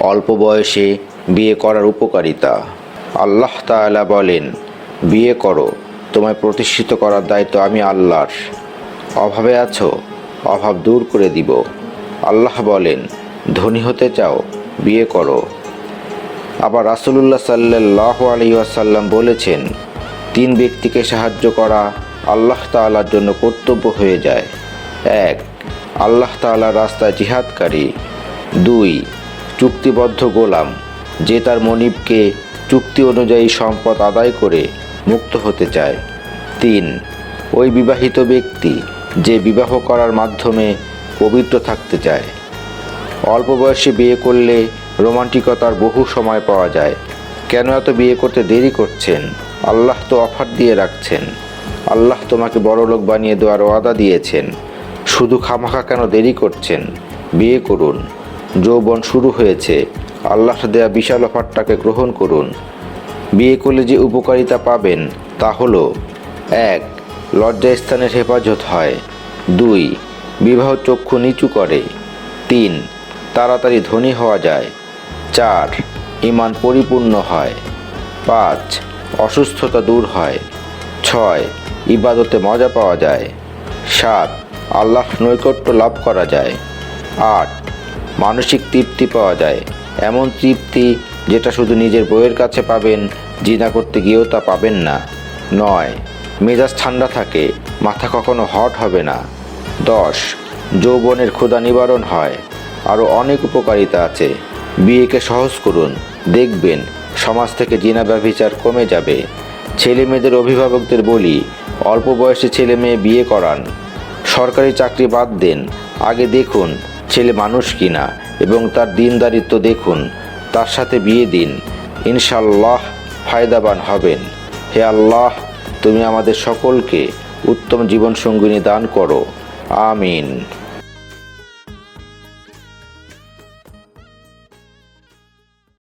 অল্প বয়সে বিয়ে করার উপকারিতা। আল্লাহ তাআলা বলেন, বিয়ে করো, তোমায় প্রতিষ্ঠিত করার দায়িত্ব আমি আল্লাহর। অভাবে আছো, অভাব দূর করে দিব। আল্লাহ বলেন, ধনী হতে চাও, বিয়ে করো। আবার রাসুলুল্লাহ সাল্লাহ আলী আসাল্লাম বলেছেন, তিন ব্যক্তিকে সাহায্য করা আল্লাহ তাআলার জন্য কর্তব্য হয়ে যায়। এক, আল্লাহ তাআলার রাস্তায় জিহাদকারী। দুই চুক্তিবদ্ধ গোলাম, যে তার মনিবকে চুক্তি অনুযায়ী সম্পদ আদায় করে মুক্ত হতে চায়। তিন, ওই বিবাহিত ব্যক্তি যে বিবাহ করার মাধ্যমে পবিত্র থাকতে চায়। অল্প বয়সে বিয়ে করলে রোমান্টিকতার বহু সময় পাওয়া যায়। কেন এত বিয়ে করতে দেরি করছেন? আল্লাহ তো অফার দিয়ে রাখছেন। আল্লাহ তোমাকে বড় লোক বানিয়ে দেওয়ার ওয়াদা দিয়েছেন। শুধু খামাখা কেন দেরি করছেন? বিয়ে করুন। যৌবন শুরু হয়েছে। আল্লাহ দেয়া বিশাল অফারটাকে গ্রহণ করুন। বিয়ে করলে যে উপকারিতা পাবেন তা হলো, এক, লজ্জাস্থানের হেফাজত হয়। দুই, বিবাহ চক্ষু নিচু করে। তিন, তাড়াতাড়ি ধনী হওয়া যায়। চার ইমান পরিপূর্ণ হয়। পাঁচ, অসুস্থতা দূর হয়। ছয়, ইবাদতে মজা পাওয়া যায়। সাত আল্লাহ নৈকট্য লাভ করা যায়। আট মানসিক তৃপ্তি পাওয়া যায়। এমন তৃপ্তি যেটা শুধু নিজের বইয়ের কাছে পাবেন, জিনা করতে গিয়েও তা পাবেন না। নয়, মেজাজ ঠান্ডা থাকে, মাথা কখনো হট হবে না। দশ, যৌবনের ক্ষুধা নিবারণ হয় আরও অনেক উপকারিতা আছে। বিয়েকে সহজ করুন, দেখবেন সমাজ থেকে জিনা ব্যভিচার কমে যাবে। ছেলে মেয়েদের অভিভাবকদের বলি, অল্প বয়সে ছেলে মেয়ে বিয়ে করান। সরকারি চাকরি বাদ দেন, আগে দেখুন ছেলে মানুষ কিনা এবং তার দিনদারিত্ব দেখুন, তার সাথে বিয়ে দিন ইনশাল্লাহ ফায়দাবান হবেন। হে আল্লাহ, তুমি আমাদের সকলকে উত্তম জীবনসঙ্গিনী দান করো। আমিন।